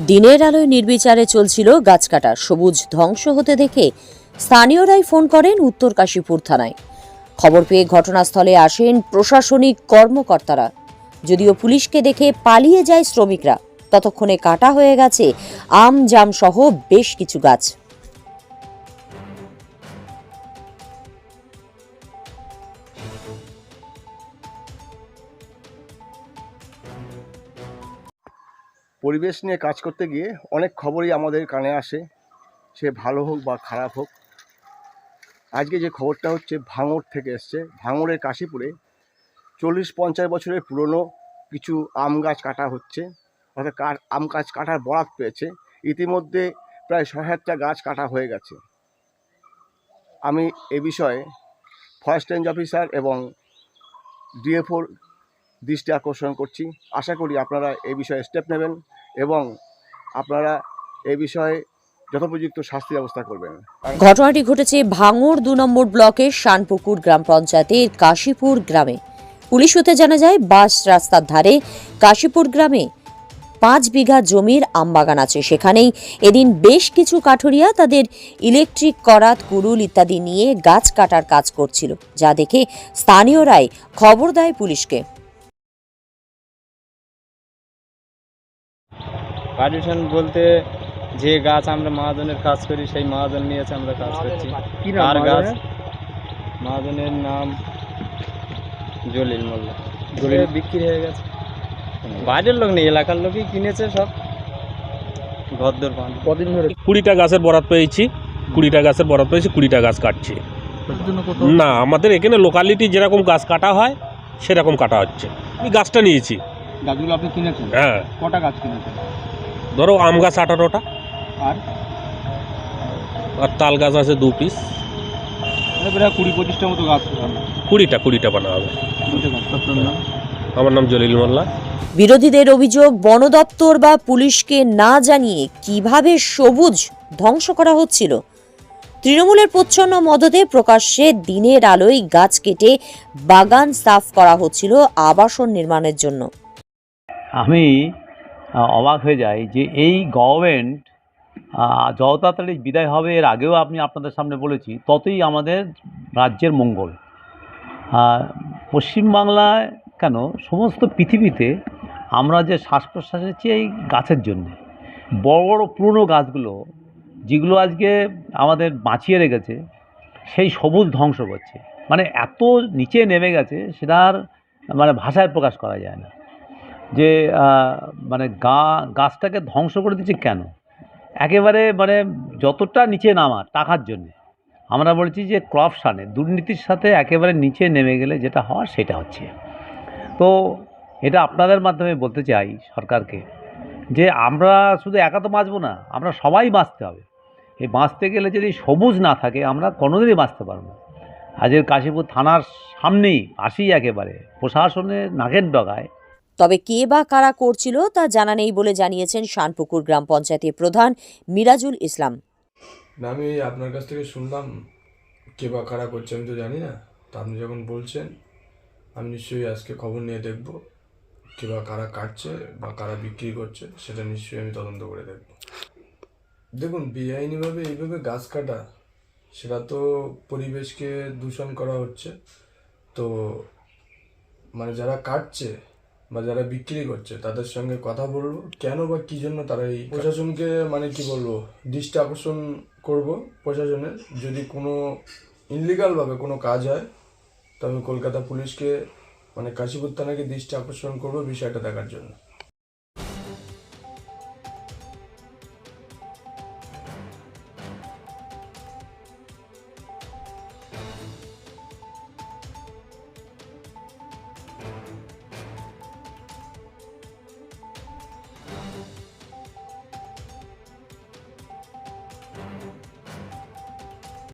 দিনের আলোয় নির্বিচারে চলছিল গাছ কাটা। সবুজ ধ্বংস হতে দেখে স্থানীয়রাই ফোন করেন উত্তর কাশীপুর থানায়। খবর পেয়ে ঘটনাস্থলে আসেন প্রশাসনিক কর্মকর্তারা। যদিও পুলিশকে দেখে পালিয়ে যায় শ্রমিকরা, ততক্ষণে কাটা হয়ে গেছে আম, জাম সহ বেশ কিছু গাছ। পরিবেশ নিয়ে কাজ করতে গিয়ে অনেক খবরই আমাদের কানে আসে। সে ভালো হোক বা খারাপ হোক। আজকে যে খবরটা হচ্ছে ভাঙড় থেকে এসছে। ভাঙড়ের কাশীপুরে চল্লিশ পঞ্চাশ বছরের পুরনো কিছু আম গাছ কাটা হচ্ছে। অর্থাৎ আম গাছ কাটার বরাত পেয়েছে। ইতিমধ্যে প্রায় ছয় হাজারটা গাছ কাটা হয়ে গেছে। আমি এ বিষয়ে ফরেস্ট রেঞ্জ অফিসার এবং ডিএফওর দৃষ্টি আকর্ষণ করছি। আশা করি আপনারা এই বিষয়ে স্টেপ নেবেন এবং আপনারা এই বিষয়ে যথোপযুক্ত শাস্তি ব্যবস্থা করবেন। ঘটনাটি ঘটেছে ভাঙড় দু নম্বর ব্লকের শানপুকুর গ্রাম পঞ্চায়েতের কাশীপুর গ্রামে। পুলিশ সূত্রে জানা যায়, বাস রাস্তার ধারে কাশীপুর গ্রামে পাঁচ বিঘা জমির আমবাগান আছে। সেখানেই এদিন বেশ কিছু কাঠুরিয়া তাদের ইলেকট্রিক করাত, কুড়ুল ইত্যাদি নিয়ে গাছ কাটার কাজ করছিল, যা দেখে স্থানীয়রাই খবর দেয় পুলিশকে। পারমিশন বলতে যে গাছ আমরা মহাজনের কাজ করি সেই মহাজন নিয়েছে আমরা কাজ করছি। আর গাছ? মহাজনের? নাম জলিল মোল্লা। জলিল। বিক্রি হয়ে গেছে? বাইরের লোক নেই এলাকার লোকই কিনেছে সব। ঘরদোর পান কদিন ধরে? কুড়িটা গাছের বরাত পেয়েছি কুড়িটা গাছের বরাত পেয়েছি কুড়িটা গাছ কাটছি। না আমাদের এখানে লোকালিটি যেরকম গাছ কাটা হয় সেরকম কাটা হচ্ছে। আমি গাছটা নিয়েছি। গাছগুলো আপনি কিনেছেন? হ্যাঁ। কটা গাছ কিনেছেন? ধরো আম গাছ আঠারোটা। আর? আর তাল গাছ আছে দু পিস প্রায় কুড়ি পঁচিশটা মতো গাছ কুড়িটা কুড়িটা বানা হবে। আমার নাম জলিল মোল্লা। বিরোধীদের অভিযোগ বন দপ্তর বা পুলিশকে না জানিয়ে কীভাবে সবুজ ধ্বংস করা হচ্ছিল? তৃণমূলের প্রচ্ছন্ন মদতে প্রকাশ্যে দিনের আলোয় গাছ কেটে বাগান সাফ করা হচ্ছিল আবাসন নির্মাণের জন্য। আমি অবাক হয়ে যায় যে এই গভর্নমেন্ট যত তাড়াতাড়ি বিদায় হবে, এর আগেও আমি আপনাদের সামনে বলেছি, ততই আমাদের রাজ্যের মঙ্গল। পশ্চিমবাংলায় কেন? সমস্ত পৃথিবীতে আমরা যে শ্বাস প্রশ্বাস নিচ্ছি এই গাছের জন্যে, বড় বড় পুরনো গাছগুলো, যেগুলো আজকে আমাদের বাঁচিয়ে রেখেছে, সেই সবুজ ধ্বংস করছে। মানে এত নিচে নেমে গেছে, সেটা আর মানে ভাষায় প্রকাশ করা যায় না। যে মানে গা, গাছটাকে ধ্বংস করে দিচ্ছে কেন? একেবারে মানে যতটা নিচে নামা টাকার জন্যে। আমরা বলছি যে ক্রপশানে দুর্নীতির সাথে একেবারে নিচে নেমে গেলে যেটা হওয়ার সেটা হচ্ছে। তো এটা আপনাদের মাধ্যমে বলতে চাই সরকারকে যে আমরা শুধু একা তো বাঁচবো না, আমরা সবাই বাঁচতে হবে। এই বাঁচতে গেলে যদি সবুজ না থাকে, আমরা কোনোদিনই বাঁচতে পারব না। আজকের কাশীপুর থানার সামনেই আসি একেবারে, প্রশাসনের নাকের ডগায় তবে কে বা কারা করছিল তা জানা নেই বলে জানিয়েছেন শানপুকুর গ্রাম পঞ্চায়েতের প্রধান মিরাজুল ইসলাম। আমি আপনার কাছ থেকে শুনলাম কে বা কারা করছে, আমি তো জানি না। তা আপনি যখন বলছেন, আমি নিশ্চয়ই আজকে খবর নিয়ে দেখব কে বা কারা কাটছে বা কারা বিক্রি করছে, সেটা নিশ্চয়ই আমি তদন্ত করে দেখব। দেখুন, বেআইনিভাবে এইভাবে গাছ কাটা, সেটা তো পরিবেশকে দূষণ করা হচ্ছে। তো মানে যারা কাটছে বা যারা বিক্রি করছে, তাদের সঙ্গে কথা বলব। কেন বা কি জন্য তারা এই প্রশাসনকে মানে কি বলব, দৃষ্টি আকর্ষণ করব প্রশাসনের যদি কোনো ইনলিগালভাবে কোনো কাজ হয়, তবে কলকাতা পুলিশকে মানে কাশীপুর থানাকে দৃষ্টি আকর্ষণ করব বিষয়টা দেখার জন্য।